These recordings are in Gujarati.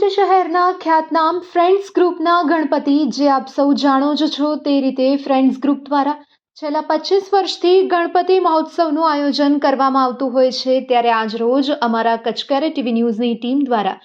શહેરના ખ્યાતનામ ફ્રેન્ડ્સ ગ્રુપના ગણપતિ, જે આપ સૌ જાણો જ છો તે રીતે ફ્રેન્ડ્સ ગ્રુપ દ્વારા છેલ્લા પચીસ વર્ષથી ગણપતિ મહોત્સવનું આયોજન કરવામાં આવતું હોય છે. ત્યારે આજરોજ અમારા કચકેરે ટીવી ન્યૂઝની ટીમ દ્વારા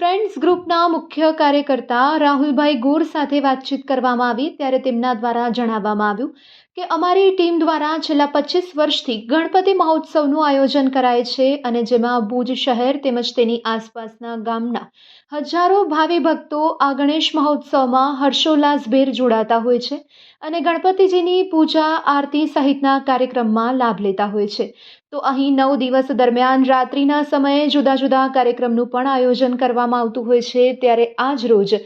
ફ્રેન્ડ્સ ગ્રુપના મુખ્ય કાર્યકર્તા રાહુલભાઈ ગોર સાથે વાતચીત કરવામાં આવી. ત્યારે તેમના દ્વારા જણાવવામાં આવ્યું કે અમારી ટીમ દ્વારા છેલ્લા પચીસ વર્ષથી ગણપતિ મહોત્સવનું આયોજન કરાય છે અને જેમાં ભુજ શહેર તેમજ તેની આસપાસના ગામના હજારો ભાવિ ભક્તો આ ગણેશ મહોત્સવમાં હર્ષોલ્લાસભેર જોડાતા હોય છે અને ગણપતિજીની પૂજા, આરતી સહિતના કાર્યક્રમમાં લાભ લેતા હોય છે. તો અહીં નવ દિવસ દરમિયાન રાત્રિના સમયે જુદા જુદા કાર્યક્રમનું પણ આયોજન કરવામાં આવતું હોય છે. ત્યારે આજ રોજ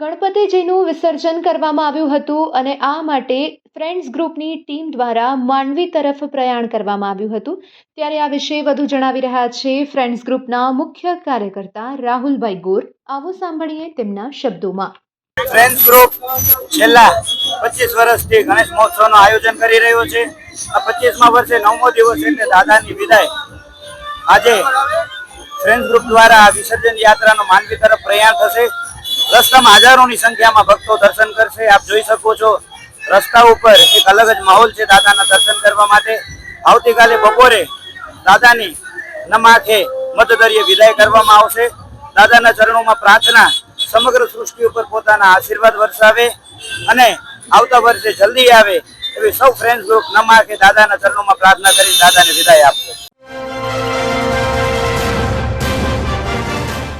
ગણપતિજીનું વિસર્જન કરવામાં આવ્યું હતું અને આ માટે ફ્રેન્ડ્સ ગ્રુપની ટીમ દ્વારા માંડવી તરફ પ્રયાણ કરવામાં આવ્યું હતું. ત્યારે આ વિશે વધુ જણાવી રહ્યા છે ફ્રેન્ડ્સ ગ્રુપના મુખ્ય કાર્યકર્તા રાહુલભાઈ ગોર. આવો સાંભળીએ તેમના શબ્દોમાં. ફ્રેન્ડ્સ ગ્રુપ છેલ્લા પચીસ વર્ષથી ગણેશ મહોત્સવનું આયોજન કરી રહ્યો છે. આ પચીસમા વર્ષે નવમો દિવસ એટલે દાદાની વિદાય. આજે ફ્રેન્ડ્સ ગ્રુપ દ્વારા આ વિસર્જન યાત્રાનો માનવી તરફ પ્રયાણ થશે. રસ્તામાં હજારોની સંખ્યામાં ભક્તો દર્શન કરશે. આપ જોઈ શકો છો રસ્તા ઉપર એક અલગ જ માહોલ છે દાદાના દર્શન કરવા માટે. આવતીકાલે બપોરે દાદાની નમાખે મધદરીએ વિદાય કરવામાં આવશે. દાદાના ચરણોમાં પ્રાર્થના સમગ્ર સૃષ્ટિ ઉપર પોતાના આશીર્વાદ વરસાવે અને આવતા વર્ષે જલ્દી આવે એવી સૌ ફ્રેન્ડ ગ્રુપ નમાખે દાદાના ચરણોમાં પ્રાર્થના કરી દાદાને વિદાય આપશે